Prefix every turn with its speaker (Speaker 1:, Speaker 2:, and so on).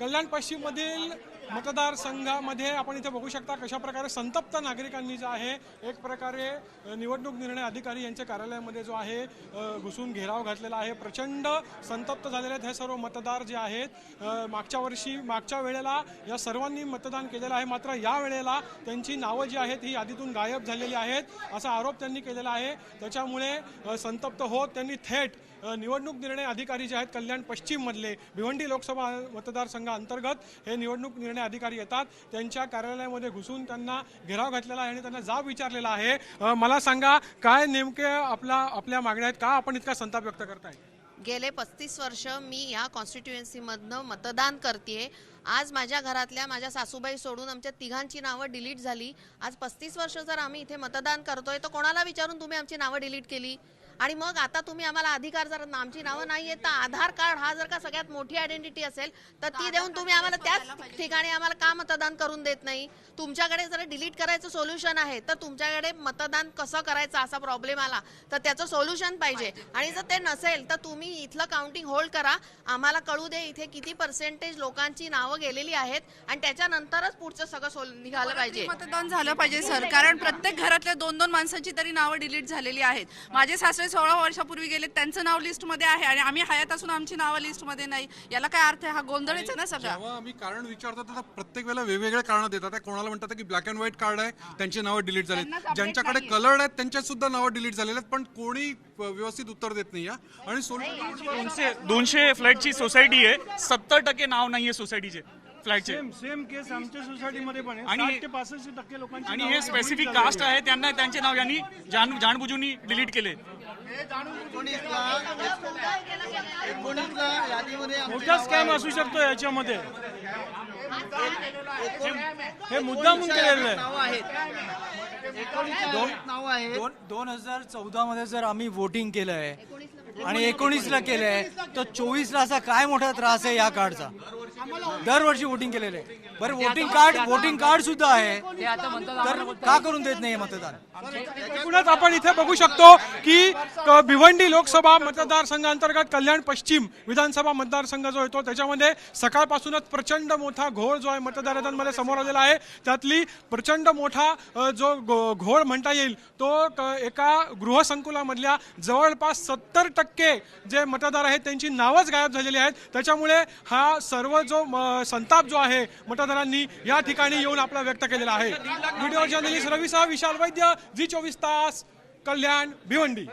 Speaker 1: कल्याण पश्चिममधील मतदारसंघामध्ये आपण इथे बघू शकता कशा प्रकारे संतप्त नागरिकांनी जे आहे एक प्रकारे निवडणूक निर्णय अधिकारी यांच्या कार्यालयामध्ये जो आहे घुसून घेराव घातलेला आहे. प्रचंड संतप्त झालेले आहेत हे सर्व मतदार जे आहेत मागच्या वर्षी मागच्या वेळेला या सर्वांनी मतदान केलेलं आहे. मात्र या वेळेला त्यांची नावं जी आहेत ही यादीतून गायब झालेली आहेत असा आरोप त्यांनी केलेला आहे. त्याच्यामुळे संतप्त होत त्यांनी थेट निवडणूक निर्णय अधिकारी जे आहेत कल्याण पश्चिममधले भिवंडी लोकसभा मतदारसंघाअंतर्गत हे निवडणूक निर्णय अधिकारी येतात. त्यांच्या कार्यालयामध्ये घुसून त्यांना घेराव घातलेला आहे आणि त्यांना जाब विचारलेला आहे. मला सांगा काय नेमके आपला आपल्या मागण्या आहेत? का आपण इतका संताप व्यक्त करताय?
Speaker 2: गेले पस्तीस वर्ष मी या कॉन्स्टिट्युएन्सीमधनं मतदान करते आज माझ्या घरातल्या माझ्या सासूबाई सोडून आमच्या तिघांची नावं डिलीट झाली. आज पस्तीस वर्ष जर आम्ही इथे मतदान करतोय तर कोणाला विचारून तुम्ही आमची नावं डिलीट केली? आणि मग आता तुम्ही आम्हाला अधिकार जर आमची नावं नाही आहेत तर आधार कार्ड हा जर का सगळ्यात मोठी आयडेंटिटी असेल तर ती देऊन तुम्ही आम्हाला त्याच ठिकाणी आम्हाला का मतदान करून देत नाही? तुमच्याकडे जर डिलीट करायचं सोल्युशन आहे तर तुमच्याकडे मतदान कसं करायचं असा प्रॉब्लेम आला तर त्याचं सोल्युशन पाहिजे. आणि जर ते नसेल तर तुम्ही इथलं काउंटिंग होल्ड करा. आम्हाला कळू दे इथे किती पर्सेंटेज लोकांची नावं गेलेली आहेत आणि त्याच्यानंतरच पुढचं सगळं सोल निघालं पाहिजे.
Speaker 3: मतदान झालं पाहिजे सर. कारण प्रत्येक घरातल्या दोन दोन माणसांची तरी नावं डिलीट झालेली आहेत. माझे सासरे सोळा वर्षापूर्वी गेले त्यांचं नाव लिस्टमध्ये आहे आणि आम्ही हयात असून आमची नावं लिस्टमध्ये नाही. याला काय अर्थ आहे? हा गोंधळच आहे ना सगळा.
Speaker 4: जेव्हा आम्ही कारण विचारतो तर प्रत्येक वेळेला वेगवेगळे कारण देतात. कोणाला म्हणतात की ब्लॅक अँड व्हाईट कार्ड आहे त्यांची नावं डिलीट झाली
Speaker 3: त्यांनाच update
Speaker 4: ज्यांच्याकडे
Speaker 3: नाहीये.
Speaker 4: कलर्ड आहेत त्यांच्या सुद्धा नावं डिलीट झालेले आहेत पण कोणी व्यवस्थित उत्तर देत नाही हा. आणि सोल्युशन
Speaker 5: दोनशे दोनशे फ्लॅटची सोसायटी आहे. सत्तर टक्के नाव नाहीये सोसायटीचे फ्लॅटचे
Speaker 6: सेम सेम केस आमच्या सोसायटीमध्ये पण आहे.
Speaker 5: आणि हे-
Speaker 6: ते पासष्ट टक्के लोकांची
Speaker 5: आणि हे स्पेसिफिक कास्ट आहे त्यांना त्यांचे नाव यांनी जाण जाणबुजून डिलीट केले.
Speaker 6: मोठा स्कॅम असू शकतो याच्यामध्ये. हे मुद्दामून केलेलं आहे.
Speaker 7: दोन दोन हजार चौदा मध्ये जर आम्ही वोटिंग केलं आहे आणि एकोणीसला केलं आहे तर चोवीसला असा काय मोठा त्रास आहे या कार्डचा दरवर्षी वोटिंग केलेलं आहे. बरं वोटिंग कार्ड वोटिंग कार्ड सुद्धा आहे. तर का करून देत नाही हे मतदान?
Speaker 1: एकूणच आपण इथे बघू शकतो की भिवंडी लोकसभा मतदारसंघांतर्गत कल्याण पश्चिम विधानसभा मतदारसंघ जो येतो त्याच्यामध्ये सकाळपासूनच प्रचंड मोठा घोळ जो आहे मतदारांमध्ये समोर आलेला आहे. त्यातली प्रचंड मोठा जो घोळ म्हणता येईल तो एका गृहसंकुलामधल्या जवळपास सत्तर टक्के जे मतदार आहेत त्यांची नावच गायब झालेली आहेत. त्याच्यामुळे हा सर्व जो संताप जो आहे मतदारांनी या ठिकाणी येऊन आपला व्यक्त केलेला आहे. व्हिडिओ जर्नलिस्ट रवी साह विशाल वैद्य जी चोवीस तास कल्याण भिवंडी.